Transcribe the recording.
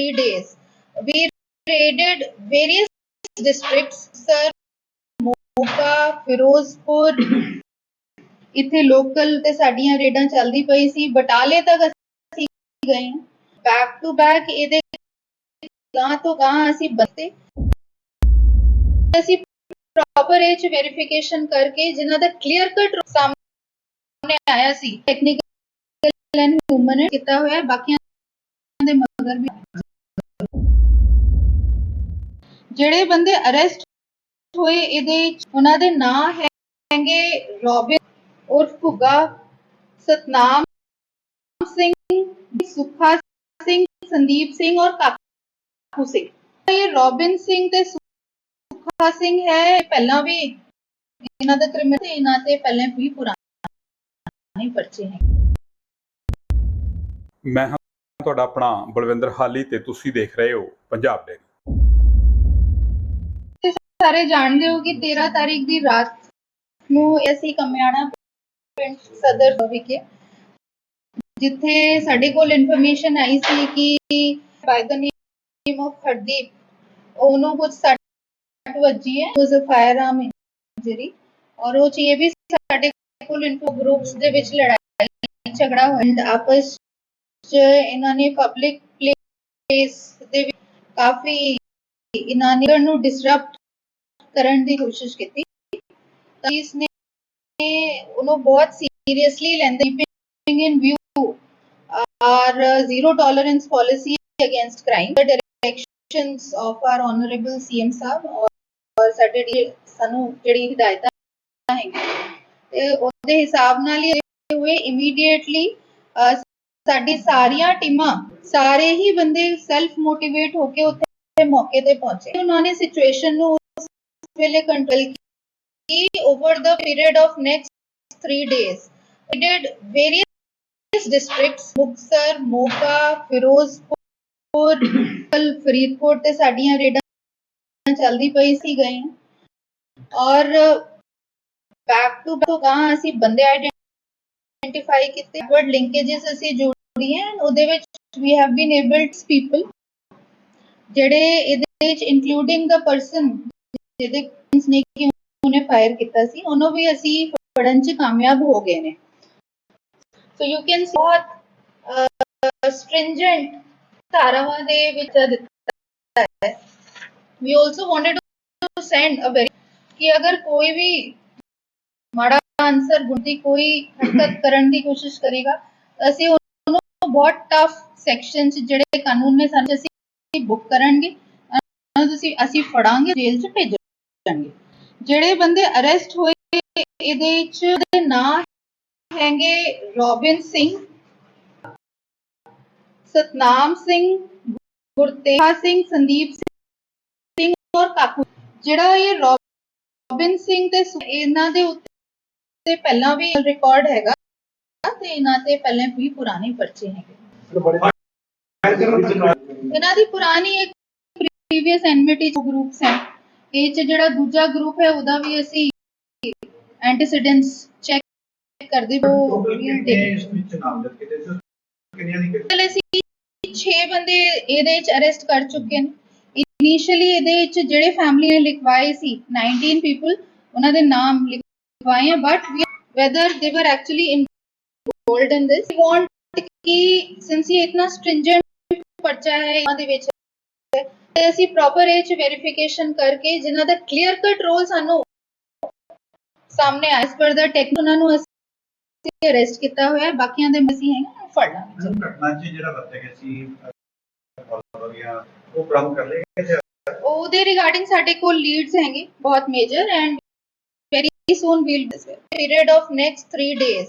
three days. We raided various districts, sir, Moga Firozpur ਇੱਥੇ local ਤੇ ਸਾਡੀਆਂ ਰੇਡਾਂ ਚੱਲਦੀ ਪਈ ਸੀ ਬਟਾਲੇ ਤੱਕ ਅਸੀਂ ਗਏ ਬੈਕ ਟੂ ਬੈਕ ਇਹਦੇ ਗਾਂ ਤੋਂ ਗਾਂ ਅਸੀਂ ਬੱਤੇ ਅਸੀਂ ਪ੍ਰੋਪਰ ਇਹ ਚ ਵੈਰੀਫਿਕੇਸ਼ਨ ਕਰਕੇ ਜਿਨ੍ਹਾਂ ਦਾ ਕਲੀਅਰ ਕਟ ਸਾਹਮਣੇ ਆਇਆ ਸੀ ਟੈਕਨੀਕਲ ਐਂਡ ਹਿਊਮਨ ਕੀਤਾ ਹੋਇਆ ਬਾਕੀਆਂ ਦੇ ਮਗਰ ਵੀ ਜਿਹੜੇ ਬੰਦੇ ਅਰੈਸਟ ਹੋਏ, ਇਹਦੇ ਉਹਨਾਂ ਦੇ ਨਾਂ ਹੈਗੇ ਰੋਬਿਨ ਉਰਫ ਭੁੱਗਾ ਸਤਨਾਮ ਸਿੰਘ, ਸੁਖਾ ਸਿੰਘ, ਸੰਦੀਪ ਸਿੰਘ ਔਰ ਕਾਕੂ ਸਿੰਘ। ਇਹ ਰੋਬਿਨ ਸਿੰਘ ਤੇ ਸੁਖਾ ਸਿੰਘ ਹੈ ਪਹਿਲਾਂ ਵੀ ਇਹਨਾਂ ਦਾ ਕ੍ਰਿਮੀਨਲ ਇਹਨਾਂ ਤੇ ਪਹਿਲਾਂ ਵੀ ਪੁਰਾਣੇ ਪਰਚੇ ਹੈ ਮੈਂ ਹਾਂ ਤੁਹਾਡਾ ਆਪਣਾ ਬਲਵਿੰਦਰ ਹਾਲੀ ਤੇ ਤੁਸੀਂ ਦੇਖ ਰਹੇ ਹੋ ਪੰਜਾਬ ਦੇ ਸਾਰੇ ਜਾਣਦੇ ਹੋ ਕਿ 13 ਤਾਰੀਖ ਦੀ ਰਾਤ ਨੂੰ ਅਸੀਂ ਕਮਿਆਣਾ ਪਿੰਡ ਸਦਰ ਵਿਖੇ, ਜਿੱਥੇ ਸਾਡੇ ਕੋਲ ਇਨਫੋਰਮੇਸ਼ਨ ਆਈ ਸੀ ਕਿ ਬਾਈ ਦਾ ਨੇਮ ਆਫ ਹਰਦੀਪ, ਉਹਨੂੰ ਕੁਝ ਸੱਟ ਵੱਜੀ ਹੈ ਵਾਸ ਫਾਇਰ ਆਰਮ ਇੰਜਰੀ ਔਰ ਉਹ ਚ ਵੀ ਸਾਡੇ ਕੋਲ ਇਨਫੋ ਗਰੁੱਪਸ ਦੇ ਵਿੱਚ ਲੜਾਈ ਝਗੜਾ ਹੋਇਆ ਆਪਸ ਚ ਇਹਨਾਂ ਨੇ ਪਬਲਿਕ ਪਲੇਸ ਦੇ ਕਾਫੀ ਇਹਨਾਂ ਨੇ ਨੂੰ ਡਿਸਰਪਟ ਕਰਨ ਦੀ ਕੋਸ਼ਿਸ਼ ਕੀਤੀ, ਤਾਂ ਇਸ ਨੇ ਉਹਨੂੰ ਬਹੁਤ ਸੀਰੀਅਸਲੀ ਲੈਂਦੇ keeping in view our zero tolerance policy against crime the directions of our honourable CM ਸਾਹਿਬ ਔਰ ਸਾਡੇ ਸਾਨੂੰ ਜਿਹੜੀ ਹਦਾਇਤਾਂ ਹੈਗੀਆਂ, ਤੇ ਉਹਦੇ ਹਿਸਾਬ ਨਾਲ ਹੀ ਹੋਏ ਇਮੀਡੀਏਟਲੀ ਸਾਡੀ ਸਾਰੀਆਂ ਟੀਮਾਂ ਸਾਰੇ ਹੀ ਬੰਦੇ ਸੈਲਫ ਮੋਟੀਵੇਟ ਹੋ ਕੇ ਉੱਥੇ ਮੌਕੇ ਤੇ ਪਹੁੰਚੇ। ਉਹਨਾਂ ਨੇ ਸਿਚੁਏਸ਼ਨ ਨੂੰ ਉਸ ਵੇਲੇ ਕੰਟਰੋਲ ਕੀ over the period of next three days we did various districts Muktsar Moga Ferozepur Faridkot ਤੇ ਸਾਡੀਆਂ ਰੇਡਾਂ ਚੱਲਦੀ ਪਈ ਸੀ ਗਏ ਹਾਂ। ਔਰ ਬੈਕ ਟੂ ਬੈਕ ਗਾਂ ਅਸੀਂ ਬੰਦੇ ਆਈਡੈਂਟੀਫਾਈ ਕੀਤੇ ਵਰਡ ਲਿੰਕੇजेस ਅਸੀਂ ਜੋੜੀਆਂ ਉਹਦੇ ਵਿੱਚ we have been able to people ਜਿਹੜੇ ਇਹਦੇ ਵਿੱਚ ਇਨਕਲੂਡਿੰਗ ਦਾ ਪਰਸਨ ਜਿਹਦੇ ਨੇ ਕਿ ਉਹਨੇ ਫਾਇਰ ਕੀਤਾ ਸੀ, ਉਹਨੂੰ ਵੀ ਅਸੀਂ ਫੜਨ ਚ ਕਾਮਯਾਬ ਹੋ ਗਏ ਨੇ। ਸੋ ਯੂ ਕੈਨ ਸੀ ਬਹੁਤ ਸਟ੍ਰਿੰਜੈਂਟ ਧਾਰਾਵਾਂ ਦੇ ਵਿੱਚ ਦਿੱਤਾ ਹੈ। We also wanted to send a very ਕਿ ਅਗਰ ਕੋਈ ਵੀ ਮਾੜਾ ਆਨਸਰ ਗੁੰਦੀ ਕੋਈ ਹਰਕਤ ਕਰਨ ਦੀ ਕੋਸ਼ਿਸ਼ ਕਰੇਗਾ, ਅਸੀਂ ਉਹਨੂੰ ਬਹੁਤ ਟਫ ਸੈਕਸ਼ਨ ਚ ਜਿਹੜੇ ਕਾਨੂੰਨ ਨੇ ਸਾਨੂੰ, ਅਸੀਂ ਬੁੱਕ ਕਰਨਗੇ। ਤੁਸੀਂ, ਅਸੀਂ ਫੜਾਂਗੇ, ਜੇਲ੍ਹ ਚ ਭੇਜਾਂਗੇ ਜਿਹੜੇ ਬੰਦੇ ਅਰੈਸਟ ਹੋਏ, ਇਹਦੇ ਵਿੱਚ ਦੇ ਨਾਂ ਹੈਗੇ ਰੋਬਿਨ ਸਿੰਘ, ਸਤਨਾਮ ਸਿੰਘ ਗੁਰਤੇਜ ਸਿੰਘ, ਸੰਦੀਪ ਸਿੰਘ ਔਰ ਕਾਕੂ। ਜਿਹੜਾ ਇਹ ਰੋਬਿਨ ਸਿੰਘ ਤੇ ਇਹਨਾਂ ਦੇ ਉੱਤੇ ਪਹਿਲਾਂ ਵੀ ਰਿਕਾਰਡ ਹੈਗਾ ਤੇ ਇਹਨਾਂ ਤੇ ਪਹਿਲਾਂ ਵੀ ਪੁਰਾਣੇ ਪਰਚੇ ਹੈਗੇ। ਇਹਨਾਂ ਦੀ ਪੁਰਾਣੀ ਇੱਕ ਪ੍ਰੀਵੀਅਸ ਐਨਮਿਟੀ ਗਰੁੱਪਸ ਹੈ। ਇਹ ਚ ਜਿਹੜਾ ਦੂਜਾ ਗਰੁੱਪ ਹੈ ਉਹਦਾ ਵੀ ਅਸੀਂ ਐਂਟੀਸੀਡੈਂਟਸ ਚੈੱਕ ਕਰਦੇ ਉਹ we'll take it. ਪਹਿਲੇ ਅਸੀਂ 6 ਬੰਦੇ ਇਹਦੇ ਵਿੱਚ ਅਰੈਸਟ ਕਰ ਚੁੱਕੇ ਨੇ ਇਨੀਸ਼ੀਅਲੀ ਇਹਦੇ ਵਿੱਚ ਜਿਹੜੇ ਫੈਮਿਲੀ ਨੇ ਲਿਖਵਾਏ ਸੀ 19 ਪੀਪਲ ਉਹਨਾਂ ਦੇ ਨਾਮ ਲਿਖਵਾਏ ਆ but they were actually involved in this. We want ਕਿ since ਇਹ ਇਤਨਾ stringent ਪਰਚਾ ਹੈ ਇਹਨਾਂ ਦੇ ਵਿੱਚ ਤੇ ਅਸੀਂ ਪ੍ਰੋਪਰ ਇਹ ਚ ਵੈਰੀਫਿਕੇਸ਼ਨ ਕਰਕੇ ਜਿਨ੍ਹਾਂ ਦਾ ਕਲੀਅਰ ਕਟ ਰੋਲ ਸਾਨੂੰ ਸਾਹਮਣੇ ਐਸ ਪਰ ਦਾ ਟੈਕ ਉਹਨਾਂ ਨੂੰ ਅਸੀਂ ਅਰੈਸਟ ਕੀਤਾ ਹੋਇਆ ਹੈ, ਬਾਕੀਆਂ ਦੇ ਅਸੀਂ ਹੈਗੇ ਫੜ ਲਾਂਗੇ। ਘਟਨਾ 'ਚ ਜਿਹੜਾ ਵਰਤਿਆ ਗਿਆ ਸੀ ਉਹ ਬਰਾਮਦ ਕਰ ਲਿਆ ਗਿਆ ਉਹਦੇ ਰਿਗਾਰਡਿੰਗ ਸਾਡੇ ਕੋਲ ਲੀਡਸ ਹੈਗੇ ਬਹੁਤ major and we'll this way period of next 3 days